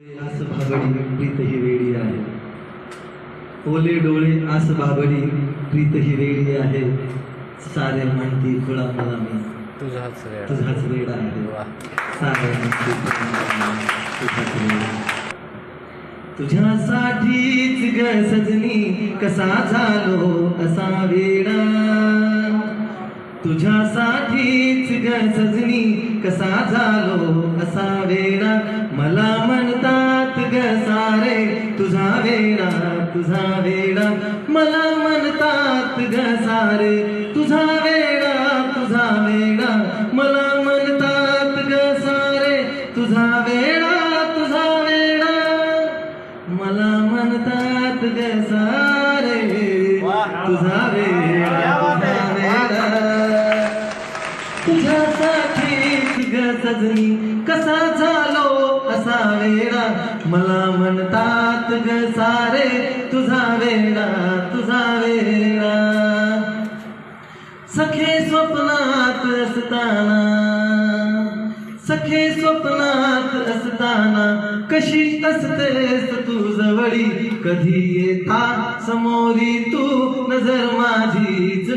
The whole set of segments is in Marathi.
आस भाबडी प्रीत ही वेडी आहे. ओले डोळे आस भाबडी प्रीत ही वेडी आहे. सारे म्हणती खुळा मला मी. तुझाच वेळ तुझाच वेड आहे. सारे म्हणती तुझाच आहे. तुझ्यासाठीच ग सजनी कसा झालो असा वेडा. तुझ्यासाठीच ग सजनी कसा झालो असा वेडा. वेळा मला म्हणतात ग सारे तुझा वेडा तुझा वेडा. मला म्हणतात ग सारे तुझा वेडा तुझा वेडा. मला म्हणतात ग सारे तुझा वेळा तुझ्यासाठी ग सजनी कसा झालो असा वेडा? मला म्हणतात ग सारे तुझा वेडा तुझा वेडा. सखे स्वप्नात असताना सखे स्वप्नात असताना कशी असतेस तू जवळी? कधी येता समोरी तू नजर माझीच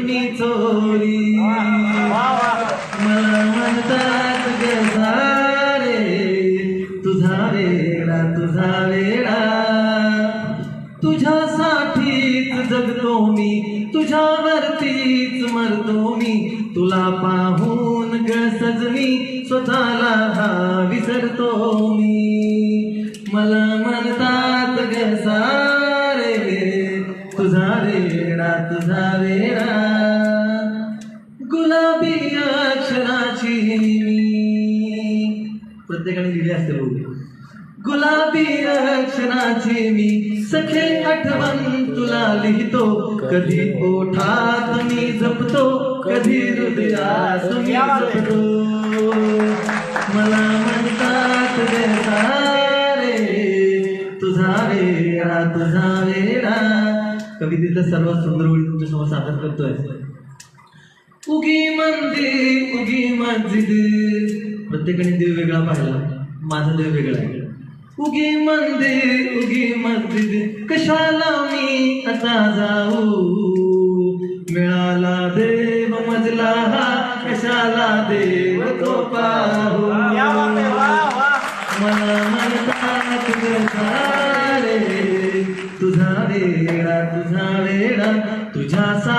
तुझा वेळा तुझा वेळा तुझ्यासाठीच जगतो मी तुझ्यावरतीच मरतो मी. तुला पाहून ग मी स्वतःला हा विसरतो मी. मला म्हणतात ग सारे तुझा वेळा तुझा वेळा प्रत्येकाने लिहिले असते बघू गुलाबी अक्षराची मी सखे आठवण तुला लिहितो. कधी ओठात मी जपतो कधी हृदयास मी जपतो. मला म्हणतात रे तुझा वेडा तुझा वेडा. कवितेतल्या सर्वात सुंदर ओळी तुमच्यासमोर सादर करतोय. उगी मंदिर उगी मस्जिद. प्रत्येकाने देव वेगळा पाहिला. माझा देव वेगळा आहे. उगी मंदिर उगी मस्जिद. कशाला मी आता जाऊ? मिळाला देव मजला हा कशाला देव तो पाहू? मला सारे तुझा वेडा तुझा तुझ्यासाठीच ग सजनी कसा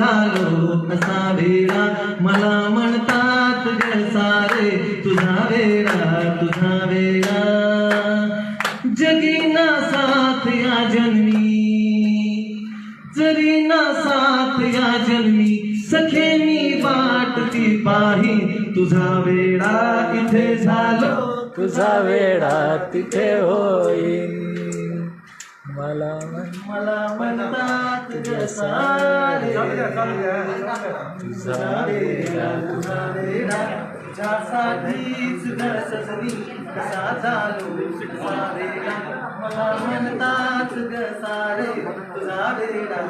झालो असा वेळा मला म्हणतात ग सारे तुझा वेळा तुझा वेळा जगी ना साथ या जन्मी. जरी ना साथ या जन्मी सखे मी वाटती पाही. तुझा वेळा इथे झालो. तुझा वेळा तिथे होईल मला मला म्हणतात सारे. ग सजनी कसा झालो? वेडा मला म्हणतात ग सारे. तुझा वेडा